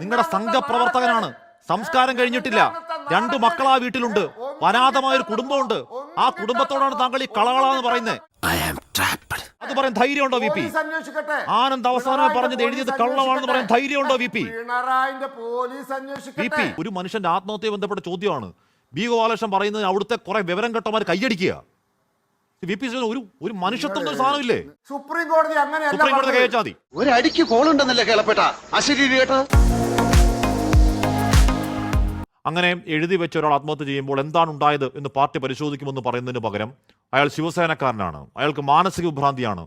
നിങ്ങളുടെ സംഘപ്രവർത്തകനാണ്. സംസ്കാരം കഴിഞ്ഞിട്ടില്ല. രണ്ട് മക്കൾ ആ വീട്ടിലുണ്ട്. അനാഥമായ ഒരു കുടുംബമുണ്ട്. ആ കുടുംബത്തോടാണ് താങ്കൾ ഈ കളകളാന്ന് പറയുന്നത്. അത് പറയാൻ ധൈര്യമുണ്ടോ വി പി? ആനന്ദ് അവസാനം പറഞ്ഞത് എഴുതിയത് കള്ളമാണെന്ന് പറയാൻ ധൈര്യമുണ്ടോ V P? Police V P ഒരു മനുഷ്യന്റെ ആത്മഹത്യ ബന്ധപ്പെട്ട ചോദ്യമാണ്. ബി ഗോപാലകൃഷ്ണൻ പറയുന്നത് അവിടുത്തെ കുറെ വിവരം കെട്ടമാർ കൈയടിക്കുക. വി പി ഒരു ഒരു മനുഷ്യത്വം സാധനമില്ലേ? സുപ്രീം കോടതി അങ്ങനെ സുപ്രീം കോടതി. കൈവച്ചാൽ മതി. ഒരു അടിക്ക് കോളുണ്ടെന്നല്ലേ കേളപ്പെട്ട? അശരീരി കേട്ടത്? അങ്ങനെ എഴുതി വെച്ച ഒരാൾ ആത്മഹത്യ ചെയ്യുമ്പോൾ എന്താണ് ഉണ്ടായത് എന്ന് പാർട്ടി പരിശോധിക്കുമെന്ന് പറയുന്നതിന് പകരം അയാൾ ശിവസേനക്കാരനാണ്. അയാൾക്ക് മാനസിക വിഭ്രാന്തിയാണ്.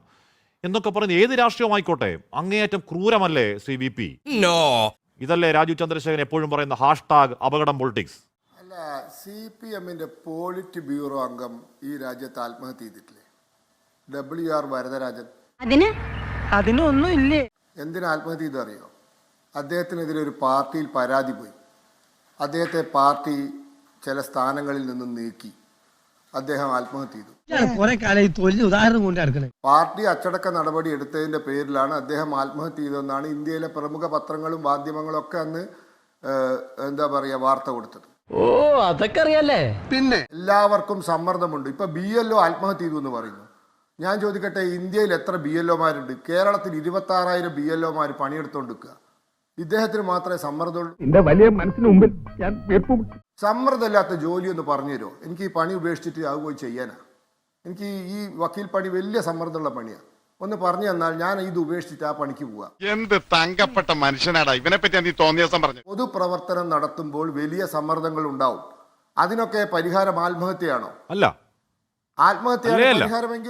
എന്നൊക്കെ പറഞ്ഞ് ഏത് രാഷ്ട്രീയമായിക്കോട്ടെ അങ്ങേയറ്റം ക്രൂരമല്ലേ ശ്രീ വി പി? ഇതല്ലേ രാജീവ് ചന്ദ്രശേഖരൻ എപ്പോഴും പറയുന്ന ഹാഷ്ടാഗ് അപകടം പൊളിറ്റിക്സ്. അല്ല സി പി എമ്മിന്റെ പോളിറ്റ് ബ്യൂറോ അംഗം ഈ രാജ്യത്ത് ആത്മഹത്യ ചെയ്തിട്ടില്ലേ? W R Varadarajan. അതിന്? അതിനൊന്നും ഇല്ലേ എന്തിനാ ആത്മഹത്യ ചെയ്തു അറിയോ അദ്ദേഹത്തിനെതിരെ ഒരു പാർട്ടിയിൽ പരാതി പോയി. അദ്ദേഹത്തെ പാർട്ടി ചില സ്ഥാനങ്ങളിൽ നിന്നും നീക്കി. അദ്ദേഹം ആത്മഹത്യ ചെയ്തു. പാർട്ടി അച്ചടക്ക നടപടി എടുത്തതിന്റെ പേരിലാണ് അദ്ദേഹം ആത്മഹത്യ ചെയ്തതെന്നാണ് ഇന്ത്യയിലെ പ്രമുഖ പത്രങ്ങളും മാധ്യമങ്ങളും ഒക്കെ അന്ന് എന്താ പറയുക വാർത്ത കൊടുത്തത്. ഓ അതൊക്കെ അറിയാലേ പിന്നെ? എല്ലാവർക്കും സമ്മർദ്ദമുണ്ട്. ഇപ്പൊ ബി എൽ ഒ ആത്മഹത്യ ചെയ്തു എന്ന് പറയുന്നു. ഞാൻ ചോദിക്കട്ടെ ഇന്ത്യയിൽ എത്ര ബി എൽ ഒമാരുണ്ട് കേരളത്തിൽ ഇരുപത്തി ആറായിരം ബി എൽ ഒമാർ പണിയെടുത്തോണ്ടിരിക്കുക ഇദ്ദേഹത്തിന് മാത്രമേ സമ്മർദ്ദമുള്ളൂ. എന്റെ വലിയ മനസ്സിന് മുമ്പിൽ ഞാൻ സമ്മർദ്ദമില്ലാത്ത ജോലി ഒന്ന് പറഞ്ഞു തരുമോ? എനിക്ക് ഈ പണി ഉപേക്ഷിച്ചിട്ട് അത് പോയി ചെയ്യാനാ. എനിക്ക് ഈ വക്കീൽ പണി വലിയ സമ്മർദ്ദമുള്ള പണിയാണ് ഒന്ന് പറഞ്ഞു തന്നാൽ ഞാൻ ഇത് ഉപേക്ഷിച്ചിട്ട് ആ പണിക്ക് പോവാ. എന്ത് തങ്കപ്പെട്ട മനുഷ്യനാടാ? ഇവനെ പറ്റി നീ തോന്നിയ പറഞ്ഞു? പൊതുപ്രവർത്തനം നടത്തുമ്പോൾ വലിയ സമ്മർദ്ദങ്ങൾ ഉണ്ടാവും. അതിനൊക്കെ പരിഹാരം ആത്മഹത്യയാണോ? അല്ല. അല്ലേ അല്ല.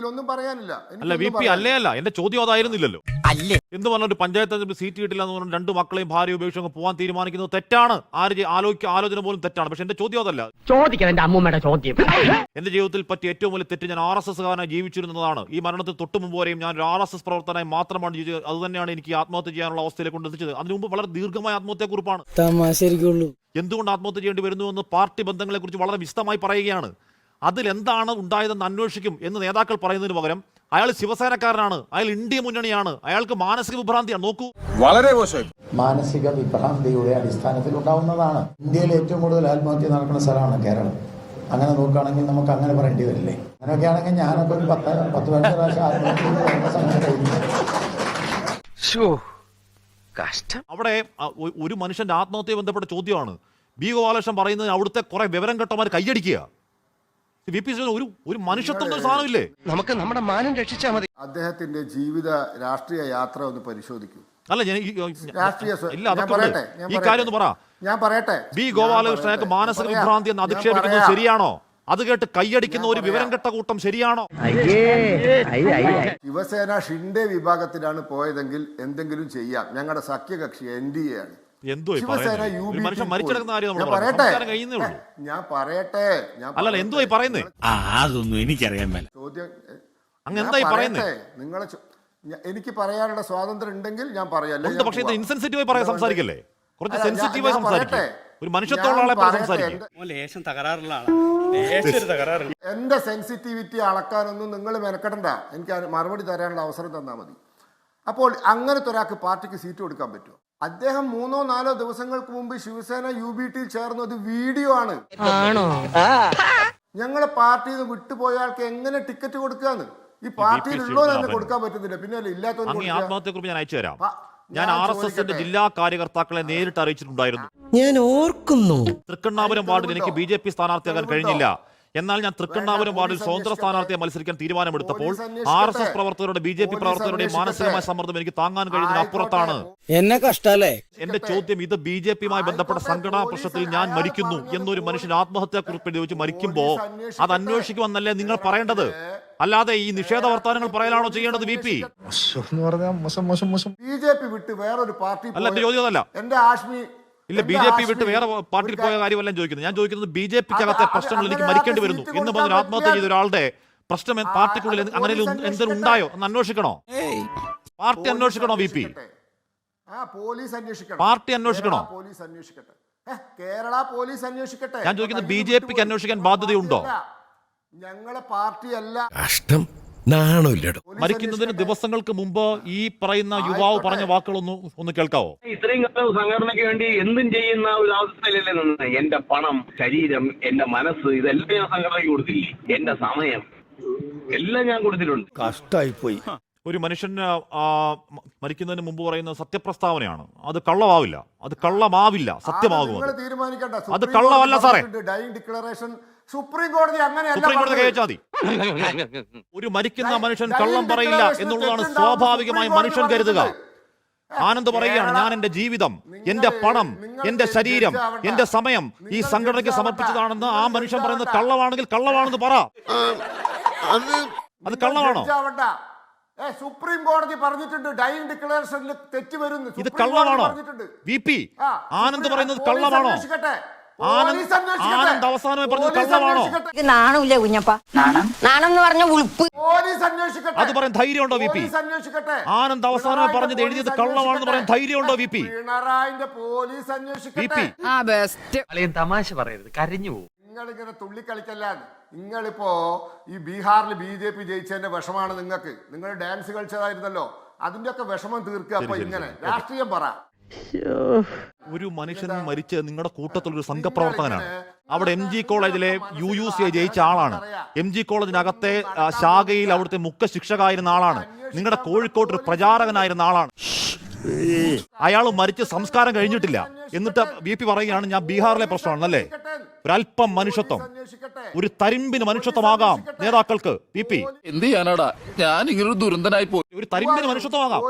ഒന്നും പറയാനില്ല. അല്ല വി പി അല്ലേ അല്ല എന്റെ ചോദ്യം അതായിരുന്നില്ലല്ലോ. എന്ന് പറഞ്ഞൊരു പഞ്ചായത്ത് സീറ്റ് കിട്ടില്ല എന്ന് പറഞ്ഞു രണ്ട് മക്കളെയും ഭാര്യ ഉപേക്ഷിച്ച് അങ്ങ് പോകാൻ തീരുമാനിക്കുന്നത് തെറ്റാണ്. ആര് ആലോചിക്കുക ആലോചിക്ക ആലോചന പോലും തെറ്റാണ്. പക്ഷെ എന്റെ ചോദ്യം അതല്ല. ചോദിക്കണം എന്റെ അമ്മൂമ്മയുടെ ചോദ്യം. എന്റെ ജീവിതത്തിൽ പറ്റിയ ഏറ്റവും വലിയ തെറ്റ് ഞാൻ ആർ എസ് എസ്കാരനായി ജീവിച്ചിരുന്നതാണ്. ഈ മരണത്തിൽ തൊട്ട് മുമ്പ് വരെയും ഞാൻ ഒരു ആർ എസ് എസ് പ്രവർത്തനായി മാത്രമാണ് ജീവിച്ചത്. അത് തന്നെയാണ് എനിക്ക് ആത്മഹത്യ ചെയ്യാനുള്ള അവസ്ഥയിലേക്ക് കൊണ്ടെത്തിച്ചത് അതിനു മുമ്പ് വളരെ ദീർഘമായ ആത്മഹത്യ കുറിപ്പാണ് എന്തുകൊണ്ട് ആത്മഹത്യ ചെയ്യേണ്ടി വരുന്നു എന്ന് പാർട്ടി ബന്ധങ്ങളെ കുറിച്ച് വളരെ വിശദമായി പറയുകയാണ്. അതിലെന്താണ് ഉണ്ടായതെന്ന് അന്വേഷിക്കും എന്ന് നേതാക്കൾ പറയുന്നതിന് പകരം അയാൾ ശിവസേനക്കാരനാണ് അയാൾ ഇന്ത്യ മുന്നണിയാണ് അയാൾക്ക് മാനസിക വിഭ്രാന്തിയാണ് നോക്കൂ. വളരെ മോശം. മാനസിക വിഭ്രാന്തിയുടെ അടിസ്ഥാനത്തിൽ ഉണ്ടാവുന്നതാണ്. ഇന്ത്യയിൽ ഏറ്റവും കൂടുതൽ ആത്മഹത്യ നടക്കുന്ന സ്ഥലമാണ് കേരളം. അങ്ങനെ നോക്കുകയാണെങ്കിൽ നമുക്ക് അങ്ങനെ പറയേണ്ടി വരില്ലേ? അങ്ങനെയൊക്കെ ആണെങ്കിൽ ഞാനൊക്കെ ഒരു പത്ത് പത്ത് പതിനഞ്ച് പ്രാവശ്യം ആത്മഹത്യ കഷ്ടം. അവിടെ ഒരു മനുഷ്യന്റെ ആത്മഹത്യയെ ബന്ധപ്പെട്ട ചോദ്യമാണ്. ബി ഗോപാലകൃഷ്ണൻ പറയുന്നത് അവിടുത്തെ കുറെ വിവരം കെട്ടമാർ കൈയടിക്കുക. വി പി സുരേന്ദ്രൻ ഒരു ഒരു മനുഷ്യത്വം ഒരു സാധനമില്ലേ നമുക്ക് നമ്മുടെ മാനം രക്ഷിച്ചാൽ മതി അദ്ദേഹത്തിന്റെ ജീവിത രാഷ്ട്രീയ യാത്ര ഒന്ന് പരിശോധിക്കൂ അല്ല ഞാൻ ഈ- ഈ- രാഷ്ട്രീയ സ്വ- ഇല്ല ഞാൻ അതൊക്കെ ഉണ്ട്. പറയട്ടെ, ഞാൻ ഈ കാര്യം ഒന്ന് പറ ഞാൻ പറയട്ടെ ബി ഞാൻ പറയട്ടെ. മാനസിക പറയാം. വിഭ്രാന്തി എന്ന് ഞാൻ അധിക്ഷേപിക്കുന്നത് പറയാം. ശരിയാണോ അത് കേട്ട് കൈയടിക്കുന്ന ഒരു വിവരം. കെട്ട കൂട്ടം ശരിയാണോ അയ്യേ അയ്യ അയ്യ ശിവസേന ഷിൻഡെ വിഭാഗത്തിലാണ് പോയതെങ്കിൽ എന്തെങ്കിലും ചെയ്യാം ഞങ്ങളുടെ സഖ്യകക്ഷി എൻ ഡി എ ആണ് എന്തോ മനുഷ്യൻ ടി കാര്യം നമ്മൾ. പറയട്ടെ? കഴിയുന്നേ ഉള്ളൂ. ഞാൻ പറയട്ടെ? ഞാൻ അല്ലല്ല എന്തോ പറയുന്നേ? അതൊന്നും എനിക്കറിയാൻ മേല. ചോദ്യം അങ്ങ് എന്തായി. പറയുന്നേ? നിങ്ങളെ എനിക്ക് പറയാനുള്ള സ്വാതന്ത്ര്യം ഉണ്ടെങ്കിൽ ഞാൻ പറയാം. പക്ഷേ ഇത്. ഇൻസെൻസിറ്റീവായി പറയാൻ സംസാരിക്കല്ലേ? കുറച്ച് സെൻസിറ്റീവായി സംസാരിക്കേ. ഒരു പറയട്ടെ. സംസാരിക്കും. എന്റെ സെൻസിറ്റിവിറ്റി അളക്കാനൊന്നും നിങ്ങൾ മെനക്കെടണ്ട. എനിക്ക് മറുപടി തരാനുള്ള അവസരം തന്നാൽ മതി. അപ്പോൾ അങ്ങനത്തെ ഒരാൾക്ക് പാർട്ടിക്ക് സീറ്റ് കൊടുക്കാൻ പറ്റുമോ? അദ്ദേഹം മൂന്നോ നാലോ ദിവസങ്ങൾക്ക് മുമ്പ് ശിവസേന യു ബി ടിയിൽ ഒരു വീഡിയോ ആണ്. ആണോ? ഞങ്ങളെ പാർട്ടിയിൽ നിന്ന് വിട്ടുപോയ ആൾക്ക് എങ്ങനെ ടിക്കറ്റ് കൊടുക്കാന്ന്? ഈ പാർട്ടിയിൽ ഉള്ളവർ തന്നെ കൊടുക്കാൻ പറ്റുന്നില്ല പിന്നെ ഇല്ലാത്തവർ ഞാൻ അയച്ചു തരാം. ഞാൻ ഞാൻ ആർ എസ് എസിന്റെ ജില്ലാ കാര്യകർത്താക്കളെ നേരിട്ട് അറിയിച്ചിട്ടുണ്ടായിരുന്നു. ഞാൻ ഓർക്കുന്നു. തൃക്കണ്ണാപുരം വാർഡിൽ എനിക്ക് ബി ജെ പി സ്ഥാനാർത്ഥിയാകാൻ കഴിഞ്ഞില്ല. എന്നാൽ ഞാൻ തൃക്കണ്ണാപുരം വാർഡിൽ സ്വതന്ത്ര സ്ഥാനാർത്ഥിയെ മത്സരിക്കാൻ തീരുമാനമെടുത്തപ്പോൾ. ആർ എസ് എസ് പ്രവർത്തകരുടെ ബി ജെ പി പ്രവർത്തകരുടെയും മാനസികമായ സമ്മർദ്ദം എനിക്ക് താങ്ങാൻ കഴിയുന്നതിന് അപ്പുറത്താണ്. എന്നെ കഷ്ടല്ലേ? എന്റെ ചോദ്യം ഇത് ബി ജെ പിയുമായി ബന്ധപ്പെട്ട സംഘടനാ പ്രശ്നത്തിൽ ഞാൻ മരിക്കുന്നു എന്നൊരു മനുഷ്യൻ ആത്മഹത്യാ കുറിപ്പ് ചോദിച്ച് മരിക്കുമ്പോ അത് അന്വേഷിക്കുമെന്നല്ലേ നിങ്ങൾ പറയേണ്ടത്? അല്ലാതെ ഈ നിഷേധ വർത്താനങ്ങൾ പറയലാണോ ചെയ്യേണ്ടത് ബി പി? എന്ന് പറഞ്ഞാൽ മോശം മോശം മോശം. ബി ജെ പി വിട്ട് വേറൊരു പാർട്ടി അല്ല എന്റെ ചോദ്യം അതല്ല എന്റെ ആഷ്മി ഇല്ല ബി ജെ പി വിട്ട് വേറെ പാർട്ടിയിൽ പോയ കാര്യം- കാര്യമല്ല ചോദിക്കുന്നത്. ഞാൻ ചോദിക്കുന്നത് ബി ജെ പിക്കകത്തെ അകത്തെ പ്രശ്നങ്ങൾ എനിക്ക് മരിക്കേണ്ടി വരുന്നു ഇന്ന് എന്ന് കൊടുക്കാൻ ആത്മഹത്യ ചെയ്ത ഒരാളുടെ പ്രശ്നം പാർട്ടിക്കുള്ളിൽ അങ്ങനെ എന്തെങ്കിലും ഉണ്ടായോ? എന്ന് അന്വേഷിക്കണോ? പാർട്ടി അന്വേഷിക്കണോ വി പി? ആ പോലീസ് അന്വേഷിക്കണം. പാർട്ടി അന്വേഷിക്കണോ? കേരള പോലീസ് അന്വേഷിക്കട്ടെ. കേരള പോലീസ് അന്വേഷിക്കട്ടെ. ഞാൻ ചോദിക്കുന്നത് ബി ജെ പിക്ക് അന്വേഷിക്കാൻ ബാധ്യതയുണ്ടോ? ഞങ്ങളെ പാർട്ടിയല്ല. കഷ്ടം മരിക്കുന്നതിന് ദിവസങ്ങൾക്ക് മുമ്പ് ഈ പറയുന്ന യുവാവ് പറഞ്ഞ വാക്കുകളൊന്ന് ഒന്ന് കേൾക്കാവോ? ഇത്രയും കാലം സംഘടനയ്ക്ക് വേണ്ടി എന്തും ചെയ്യുന്ന ഒരു അവസ്ഥയിലല്ലേ നിന്ന്? എന്റെ പണം ശരീരം എന്റെ മനസ്സ് ഇതെല്ലാം ഞാൻ സംഘടനയ്ക്ക് കൊടുത്തില്ലേ? എന്റെ സമയം എല്ലാം ഞാൻ കൊടുത്തിട്ടുണ്ട്. കഷ്ടായി പോയി ഒരു മനുഷ്യൻ മരിക്കുന്നതിന് മുമ്പ് പറയുന്ന സത്യപ്രസ്താവനയാണ്. അത് കള്ളമാവില്ല. അത് കള്ളമാവില്ല. സത്യമാകും അത്. കള്ളമല്ല സാറേ. ഡൈയിങ് ഡിക്ലറേഷൻ സുപ്രീം കോടതി അങ്ങനെയല്ല. ഒരു മരിക്കുന്ന മനുഷ്യൻ കള്ളം പറയില്ല എന്നുള്ളതാണ് സ്വാഭാവികമായി മനുഷ്യൻ കരുതുക. ആനന്ദ് പറയുകയാണ് ഞാൻ എന്റെ ജീവിതം എന്റെ പണം എന്റെ എന്റെ ശരീരം എന്റെ എന്റെ സമയം ഈ സംഘടനയ്ക്ക് സമർപ്പിച്ചതാണെന്ന് ആ മനുഷ്യൻ പറയുന്നത് കള്ളമാണെങ്കിൽ കള്ളമാണെന്ന് പറ. അത് കള്ളമാണോ. സുപ്രീം കോടതി പറഞ്ഞിട്ടുണ്ട്. ഡൈൻ ഡിക്ലറേഷനിൽ തെറ്റ് വരുന്നു. ഇത് കള്ളമാണോ. വി പി ആനന്ദ് പറയുന്നത് കള്ളമാണോ. ആനന്ദ്. അവസാനമായി പറഞ്ഞത് കള്ളമാണോ നാണമില്ല ഇത് നാണമില്ലേ കുഞ്ഞപ്പ? നാണം? നാണം എന്ന് പറഞ്ഞ ഉൾപ്പ് പോലീസ് അന്വേഷിക്കട്ടെ. അത് പറയാൻ ധൈര്യമുണ്ടോ വി പി? പോലീസ് അന്വേഷിക്കട്ടെ. ആനന്ദ് അവസാനമായി പറഞ്ഞത് എഴുതിയത് കള്ളമാണെന്ന് പറയാൻ. ധൈര്യമുണ്ടോ വി പി? പിണറായിന്റെ പോലീസ് വി അന്വേഷിക്കട്ടെ പി? ആ ബെസ്റ്റ്. അളിയൻ തമാശ പറയരുത്. കരഞ്ഞു പോകും നിങ്ങളിങ്ങനെ തുള്ളിക്കളിക്കല്ലാന്ന് നിങ്ങളിപ്പോ ഈ ബീഹാറിൽ ബി ജെ പി ജയിച്ചതിന്റെ വിഷമാണ് നിങ്ങൾക്ക്. നിങ്ങൾ ഡാൻസ് കളിച്ചതായിരുന്നല്ലോ. അതിന്റെ ഒക്കെ വിഷമം തീർക്കുക അപ്പൊ ശരി, ഇങ്ങനെ. രാഷ്ട്രീയം പറ. ഒരു മനുഷ്യൻ മരിച്ച് നിങ്ങളുടെ കൂട്ടത്തിൽ ഒരു സംഘപ്രവർത്തകനാണ്. അവിടെ എം ജി കോളേജിലെ യു യു സി ജയിച്ച ആളാണ്. എം ജി കോളേജിനകത്തെ ശാഖയിൽ അവിടുത്തെ മുഖ്യ ശിക്ഷകായിരുന്ന ആളാണ്. നിങ്ങളുടെ കോഴിക്കോട്ട് ഒരു പ്രചാരകനായിരുന്ന ആളാണ്. അയാൾ മരിച്ച് സംസ്കാരം കഴിഞ്ഞിട്ടില്ല. എന്നിട്ട് ബി പി പറയുകയാണ് ഞാൻ ബീഹാറിലെ പ്രശ്നമാണെന്നല്ലേ? ഒരല്പം മനുഷ്യത്വം ഒരു തരിമ്പിന് മനുഷ്യത്വമാകാം നേതാക്കൾക്ക്. P P. എന്ത് ചെയ്യാനാടാ? ഞാൻ ഇങ്ങനൊരു ദുരന്തനായി പോയി. ഒരു തരിമ്പിന് മനുഷ്യത്വമാകാം.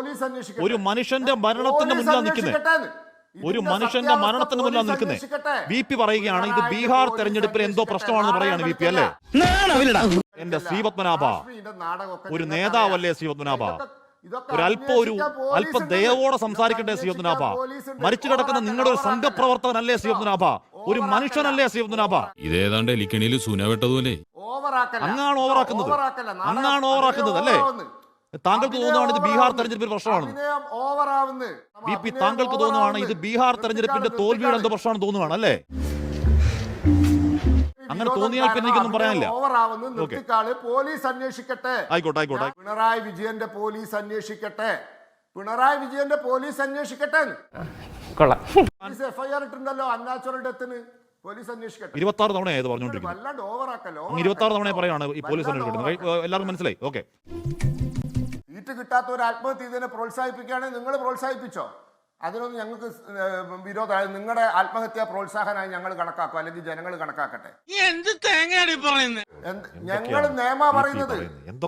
ഒരു മനുഷ്യന്റെ മരണത്തിന്റെ മുന്നിൽ മുന്നിലാണ് നിൽക്കുന്നത് ഒരു മനുഷ്യന്റെ മരണത്തിന് മുന്നിലാണ് നിൽക്കുന്നത് ബി പി പറയുകയാണ് ഇത് ബീഹാർ തെരഞ്ഞെടുപ്പിൽ എന്തോ പ്രശ്നമാണെന്ന് പറയാണ് ബി പി അല്ലേ? എന്റെ ശ്രീ പത്മനാഭ കാശ്മീരിന്റെ നാടകമൊക്കെ ഒരു നേതാവല്ലേ ശ്രീപത്മനാഭ ഒരു അല്പം ഒരു അല്പം. ദയവോടെ സംസാരിക്കണ്ടേ സംസാരിക്കട്ടെ ശ്രീ പത്മനാഭ? അന്വേഷിക്കാൻ പോലീസുണ്ട്. മരിച്ചു കിടക്കുന്ന നിങ്ങളുടെ ഒരു സംഘപ്രവർത്തകനല്ലേ ശ്രീ പത്മനാഭ? ഒരു മനുഷ്യനല്ലേ പത്മനാഭ ഇതേതാണ്ട് എലിക്കണിയിൽ സുന വെട്ടതുപോലെ. ഓവറാക്കല്ല. അങ്ങാണ് ഓവറാക്കുന്നത് അങ്ങാണ് ഓവറാക്കുന്നത് അല്ലേ? താങ്കൾക്ക് തോന്നുവാണ് ഇത് ബീഹാർ തെരഞ്ഞെടുപ്പിന്റെ തെരഞ്ഞെടുപ്പിൽ ഓവറാവുന്നു. ബി പി താങ്കൾക്ക് തോന്നുവാണ് ഇത് ബീഹാർ തെരഞ്ഞെടുപ്പിന്റെ തോൽവിയുടെ എന്ത് പ്രശ്നമാണ് തോന്നുവാണ് അല്ലേ? അങ്ങനെ തോന്നിയാൽ പിന്നെ എനിക്കൊന്നും പറയാനില്ല. പോലീസ് അന്വേഷിക്കട്ടെ. ആയിക്കോട്ടെ ആയിക്കോട്ടെ. പിണറായി വിജയന്റെ പോലീസ് അന്വേഷിക്കട്ടെ. പിണറായി വിജയന്റെ പോലീസ് അന്വേഷിക്കട്ടെ? കൊള്ളാം. പോലീസ് എഫ്ഐആർ ഇട്ടുണ്ടല്ലോ അൺനാച്ചുറൽ ഡെത്തിന്. പോലീസ് അന്വേഷിക്കട്ടെ. ഇരുപത്തി ആറ് തവണയായത് പറഞ്ഞുകൊണ്ടിരിക്കുന്നത് വല്ലാണ്ട് ഓവറാക്കല്ലോ അങ്ങ് ഇരുപത്തി ആറ് തവണ പറയാണ് ഈ പോലീസ് അന്വേഷിക്കുന്നത്. എല്ലാവരും മനസ്സിലായി? ഓക്കെ. സീറ്റ് കിട്ടാത്ത ഒരു ആത്മഹത്യ ഇതിനെ പ്രോത്സാഹിപ്പിക്കുകയാണെങ്കിൽ നിങ്ങൾ പ്രോത്സാഹിപ്പിച്ചോ? അതിനൊന്നും ഞങ്ങൾക്ക് വിരോധമായി നിങ്ങളുടെ ആത്മഹത്യ പ്രോത്സാഹനമായി ഞങ്ങൾ കണക്കാക്കും അല്ലെങ്കിൽ ജനങ്ങൾ കണക്കാക്കട്ടെ. എന്ത് തേങ്ങയാണ് പറയുന്നത് ഞങ്ങൾ നിയമ പറയുന്നത്?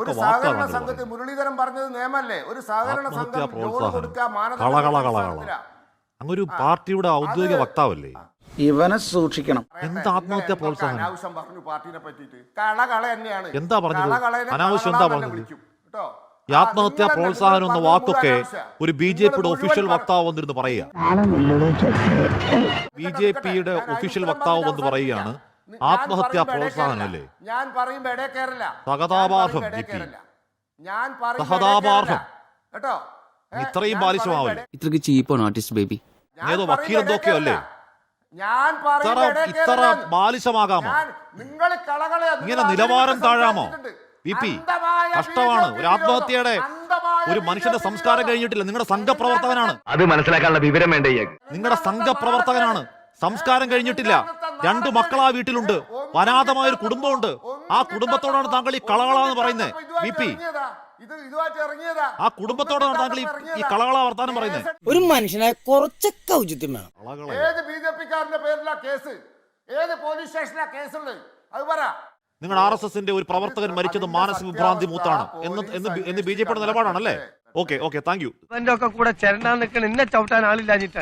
ഒരു വാക്കാണ് സഹകരണ സംഘത്തിൽ മുരളീധരൻ പറഞ്ഞത് നിയമല്ലേ ഒരു സഹകരണ സംഘം അങ്ങൊരു പാർട്ടിയുടെ ഔദ്യോഗിക വക്താവല്ലേ? ഇവനെ സൂക്ഷിക്കണം. എന്താ ആത്മഹത്യാ പ്രോത്സാഹനം? അനാവശ്യം പറഞ്ഞു പാർട്ടിനെ പറ്റിയിട്ട്. കള കള തന്നെയാണ്. എന്താ പറഞ്ഞത്? അനാവശ്യം എന്താ പറഞ്ഞത്? കേട്ടോ? ഈ ആത്മഹത്യാ പ്രോത്സാഹനം എന്ന വാക്കൊക്കെ ഒരു ബി ജെ പിയുടെ ഒഫീഷ്യൽ വക്താവ് വന്നിരുന്ന് പറയുക. ബി ജെ പിയുടെ ഒഫീഷ്യൽ വക്താവ് വന്ന് പറയുകയാണ്. ആത്മഹത്യാ പറയുമ്പോ ഇടയിൽ പ്രോത്സാഹനം കയറില്ല. അല്ലേ? ഞാൻ പറയുമ്പോ ഇടേ കയറില്ല സഹതാപാർഹം, ഞാൻ സഹതാപാർഹം. കേട്ടോ? ഇത്രയും ബാലിശമാവില്ല. ഇത്രക്ക് ചീപ്പാണ് ആർട്ടിസ്റ്റ് ബേബി. ഏതോ ഇടയിൽ അല്ലേ? ഞാൻ ഇത്ര. ബാലിശമാകാമോ? ഞാൻ നിങ്ങൾ കളകളെ ഇങ്ങനെ നിലവാരം താഴാമോ. വി പി കഷ്ടമാണ്. ഒരു ആത്മഹത്യയുടെ ഒരു മനുഷ്യന്റെ സംസ്കാരം കഴിഞ്ഞിട്ടില്ല. നിങ്ങളുടെ സംഘപ്രവർത്തകനാണ്. അത് മനസ്സിലാക്കാനുള്ള വിവരം വേണ്ട നിങ്ങളുടെ സംഘപ്രവർത്തകനാണ്. സംസ്കാരം കഴിഞ്ഞിട്ടില്ല. രണ്ട് ആ വീട്ടിലുണ്ട്. അനാഥമായ ഒരു കുടുംബമുണ്ട്. ആ കുടുംബത്തോടാണ് താങ്കൾ ഈ കളകളാന്ന് പറയുന്നത് വി പി. ഇത് ഇതുമായിട്ട് ഇറങ്ങിയതാ ആ കുടുംബത്തോടാണ് താങ്കൾ ഈ- കളകള വർത്താനം പറയുന്നത് ഒരു മനുഷ്യനെ കുറച്ചൊക്കെ ഔചിത്യം വേണം. ഏത് ബി ജെ പിക്കാരന്റെ പേരിലാ കേസ്? ഏത് പോലീസ് സ്റ്റേഷനിലാ കേസുള്ളത്? അത് പറ. നിങ്ങൾ ആർ എസ് എസിന്റെ ഒരു പ്രവർത്തകൻ മരിച്ചത് മാനസിക വിഭ്രാന്തി മൂത്താണ്. എന്ന് എന്ന് ബി- എന്ന് ജെ പിയുടെ നിലപാടാണല്ലേ? Okay okay thank you. ഒക്കെ കൂടെ ചേരണ്ടാൻ നിൽക്കണം എന്നെ ചവിട്ടാൻ ആളില്ലാഞ്ഞിട്ടാ